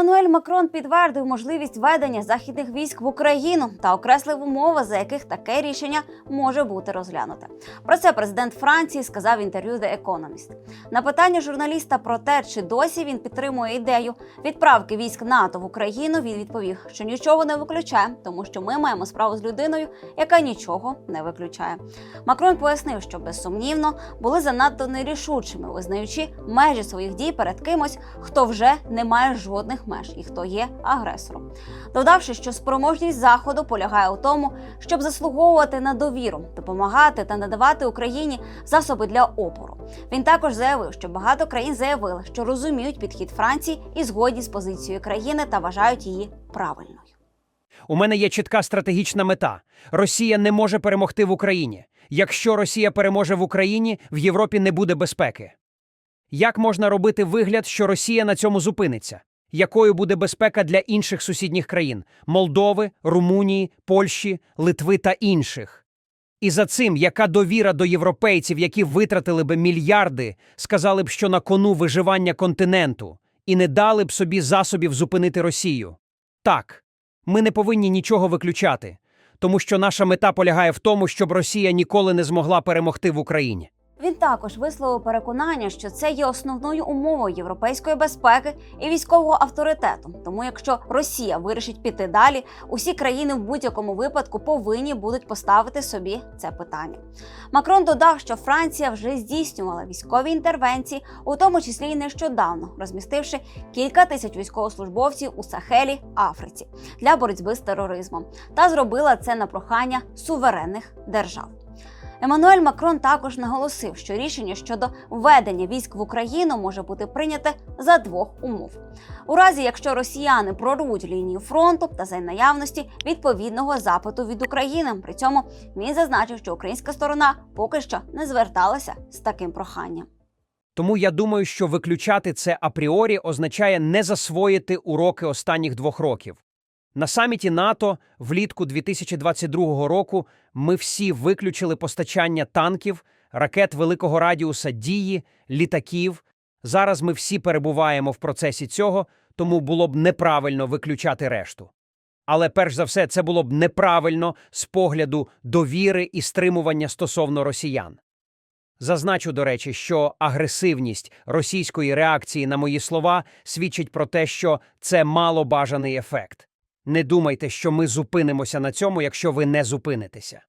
Еммануель Макрон підтвердив можливість ведення західних військ в Україну та окреслив умови, за яких таке рішення може бути розглянуте. Про це президент Франції сказав в інтерв'ю The Economist. На питання журналіста про те, чи досі він підтримує ідею відправки військ НАТО в Україну, він відповів, що нічого не виключає, тому що ми маємо справу з людиною, яка нічого не виключає. Макрон пояснив, що безсумнівно були занадто нерішучими, визнаючи межі своїх дій перед кимось, хто вже не має жодних меж і хто є агресором. Додавши, що спроможність заходу полягає у тому, щоб заслуговувати на довіру, допомагати та надавати Україні засоби для опору. Він також заявив, що багато країн заявили, що розуміють підхід Франції і згодні з позицією країни та вважають її правильною. У мене є чітка стратегічна мета: Росія не може перемогти в Україні. Якщо Росія переможе в Україні, в Європі не буде безпеки. Як можна робити вигляд, що Росія на цьому зупиниться? Якою буде безпека для інших сусідніх країн Молдови, Румунії, Польщі, Литви та інших? І за цим, яка довіра до європейців, які витратили би мільярди, сказали б, що на кону виживання континенту, і не дали б собі засобів зупинити Росію? Так, ми не повинні нічого виключати, тому що наша мета полягає в тому, щоб Росія ніколи не змогла перемогти в Україні. Він також висловив переконання, що це є основною умовою європейської безпеки і військового авторитету. Тому, якщо Росія вирішить піти далі, усі країни в будь-якому випадку повинні будуть поставити собі це питання. Макрон додав, що Франція вже здійснювала військові інтервенції, у тому числі й нещодавно, розмістивши кілька тисяч військовослужбовців у Сахелі, Африці для боротьби з тероризмом, та зробила це на прохання суверенних держав. Еммануель Макрон також наголосив, що рішення щодо введення військ в Україну може бути прийняте за двох умов: у разі, якщо росіяни прорвуть лінію фронту та за наявності відповідного запиту від України. При цьому він зазначив, що українська сторона поки що не зверталася з таким проханням. Тому я думаю, що виключати це апріорі означає не засвоїти уроки останніх двох років. На саміті НАТО влітку 2022 року ми всі виключили постачання танків, ракет великого радіуса дії, літаків. Зараз ми всі перебуваємо в процесі цього, тому було б неправильно виключати решту. Але перш за все, це було б неправильно з погляду довіри і стримування стосовно росіян. Зазначу, до речі, що агресивність російської реакції на мої слова свідчить про те, що це малобажаний ефект. Не думайте, що ми зупинимося на цьому, якщо ви не зупинитеся.